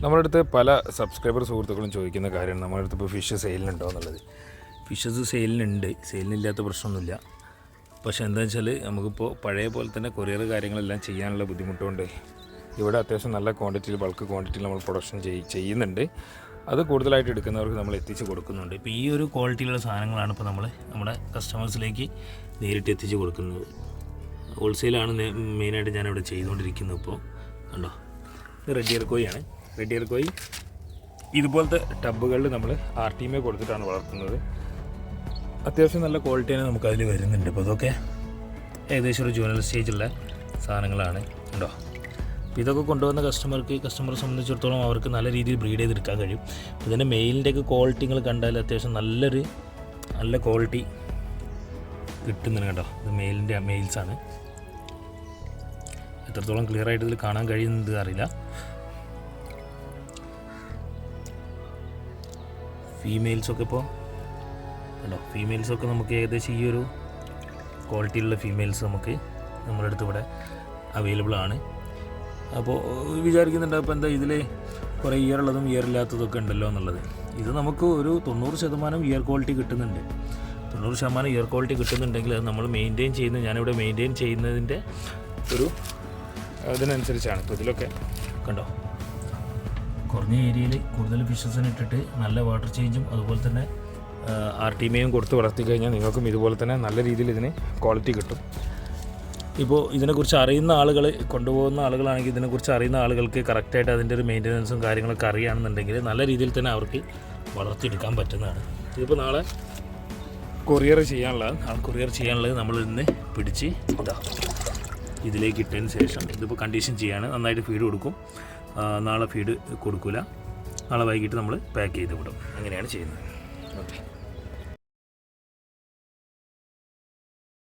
നമ്മുടെ അടുത്ത് പല സബ്സ്ക്രൈബർ സുഹൃത്തുക്കളും ചോദിക്കുന്ന കാര്യമാണ്. നമ്മുടെ അടുത്ത് ഇപ്പോൾ ഫിഷ് സെയിലിനുണ്ടോ എന്നുള്ളത്. ഫിഷസ് സെയിലിനുണ്ട് സെയിലിനില്ലാത്ത പ്രശ്നമൊന്നുമില്ല. പക്ഷെ എന്താണെന്ന് വെച്ചാൽ നമുക്കിപ്പോൾ പഴയ പോലെ തന്നെ കൊറിയർ കാര്യങ്ങളെല്ലാം ചെയ്യാനുള്ള ബുദ്ധിമുട്ടുണ്ട്. ഇവിടെ അത്യാവശ്യം നല്ല ക്വാണ്ടിറ്റിയിൽ ബൾക്ക് ക്വാണ്ടിറ്റിയിൽ നമ്മൾ പ്രൊഡക്ഷൻ ചെയ് ചെയ്യുന്നുണ്ട്. അത് കൂടുതലായിട്ട് എടുക്കുന്നവർക്ക് നമ്മൾ എത്തിച്ച് കൊടുക്കുന്നുണ്ട്. ഇപ്പോൾ ഈ ഒരു ക്വാളിറ്റിയിലുള്ള സാധനങ്ങളാണ് ഇപ്പോൾ നമ്മൾ നമ്മുടെ കസ്റ്റമേഴ്സിലേക്ക് നേരിട്ട് എത്തിച്ച് കൊടുക്കുന്നത്. ഹോൾസെയിലാണ് മെയിനായിട്ട് ഞാനിവിടെ ചെയ്തുകൊണ്ടിരിക്കുന്നത് ഇപ്പോൾ കണ്ടോ? ഇത് റെഡ് കോയിയാണ് റെഡ് ഇയർ കോയി ഇതുപോലത്തെ ടബുകളിൽ നമ്മൾ ആർ ടി എമ്മെ കൊടുത്തിട്ടാണ് വളർത്തുന്നത്. അത്യാവശ്യം നല്ല ക്വാളിറ്റി തന്നെ നമുക്കതിൽ വരുന്നുണ്ട്. അപ്പോൾ അതൊക്കെ ഏകദേശം ഒരു ജൂനിയർ സ്റ്റേജുള്ള സാധനങ്ങളാണ് ഉണ്ടോ? അപ്പോൾ ഇതൊക്കെ കൊണ്ടുവന്ന കസ്റ്റമർക്ക് കസ്റ്റമറെ സംബന്ധിച്ചിടത്തോളം അവർക്ക് നല്ല രീതിയിൽ ബ്രീഡ് ചെയ്തെടുക്കാൻ കഴിയും. അപ്പോൾ ഇതിന്റെ മെയിലിന്റെയൊക്കെ ക്വാളിറ്റികൾ കണ്ടാൽ അത്യാവശ്യം നല്ലൊരു നല്ല ക്വാളിറ്റി കിട്ടുന്നുണ്ട് കേട്ടോ. ഇത് മെയിലിന്റെ മെയിൽസാണ് എത്രത്തോളം ക്ലിയർ ആയിട്ട് ഇതിൽ കാണാൻ കഴിയുന്നത് അറിയില്ല. ഫീമെയിൽസൊക്കെ ഇപ്പോൾ കണ്ടോ? ഫീമെയിൽസൊക്കെ നമുക്ക് ഏകദേശം ഈ ഒരു ക്വാളിറ്റിയിലുള്ള ഫീമെയിൽസ് നമുക്ക് നമ്മുടെ അടുത്ത് ഇവിടെ അവൈലബിൾ ആണ്. അപ്പോൾ വിചാരിക്കുന്നുണ്ട് അപ്പോൾ എന്താ ഇതിൽ കുറേ ഇയർ ഉള്ളതും ഇയർ ഇല്ലാത്തതൊക്കെ ഉണ്ടല്ലോ എന്നുള്ളത്. ഇത് നമുക്ക് ഒരു തൊണ്ണൂറ് ശതമാനം ഇയർ ക്വാളിറ്റി കിട്ടുന്നുണ്ട്. തൊണ്ണൂറ് ശതമാനം ഇയർ ക്വാളിറ്റി കിട്ടുന്നുണ്ടെങ്കിൽ അത് നമ്മൾ മെയിന്റെയിൻ ചെയ്യുന്ന ഞാനിവിടെ മെയിന്റെയിൻ ചെയ്യുന്നതിന്റെ ഒരു അതിനനുസരിച്ചാണ്. ഇപ്പോൾ ഇതിലൊക്കെ കണ്ടോ? കുറഞ്ഞ ഏരിയയിൽ കൂടുതൽ ഫിഷസിന് ഇട്ടിട്ട് നല്ല വാട്ടർ ചേഞ്ചും അതുപോലെ തന്നെ ആർ ടി മേയും കൊടുത്ത് വളർത്തി കഴിഞ്ഞാൽ നിങ്ങൾക്കും ഇതുപോലെ തന്നെ നല്ല രീതിയിൽ ഇതിന് ക്വാളിറ്റി കിട്ടും. ഇപ്പോൾ ഇതിനെക്കുറിച്ച് അറിയുന്ന ആളുകൾ കൊണ്ടുപോകുന്ന ആളുകളാണെങ്കിൽ ഇതിനെക്കുറിച്ച് അറിയുന്ന ആളുകൾക്ക് കറക്റ്റായിട്ട് അതിന്റെ ഒരു മെയിന്റനൻസും കാര്യങ്ങളൊക്കെ അറിയുകയാണെന്നുണ്ടെങ്കിൽ നല്ല രീതിയിൽ തന്നെ അവർക്ക് വളർത്തിയെടുക്കാൻ പറ്റുന്നതാണ്. ഇതിപ്പോൾ നാളെ കൊറിയർ ചെയ്യാനുള്ളത് നാളെ കൊറിയർ ചെയ്യാനുള്ളത് നമ്മൾ ഇന്ന് പിടിച്ച് ഇതാ ഇതിലേക്ക് ഇട്ടതിന് ശേഷം ഇതിപ്പോൾ കണ്ടീഷൻ ചെയ്യാണ്. നന്നായിട്ട് ഫീഡ് കൊടുക്കും. നാളെ ഫീഡ് കൊടുക്കില്ല നാളെ വൈകിട്ട് നമ്മൾ പാക്ക് ചെയ്ത് വിടും. അങ്ങനെയാണ് ചെയ്യുന്നത്. ഓക്കെ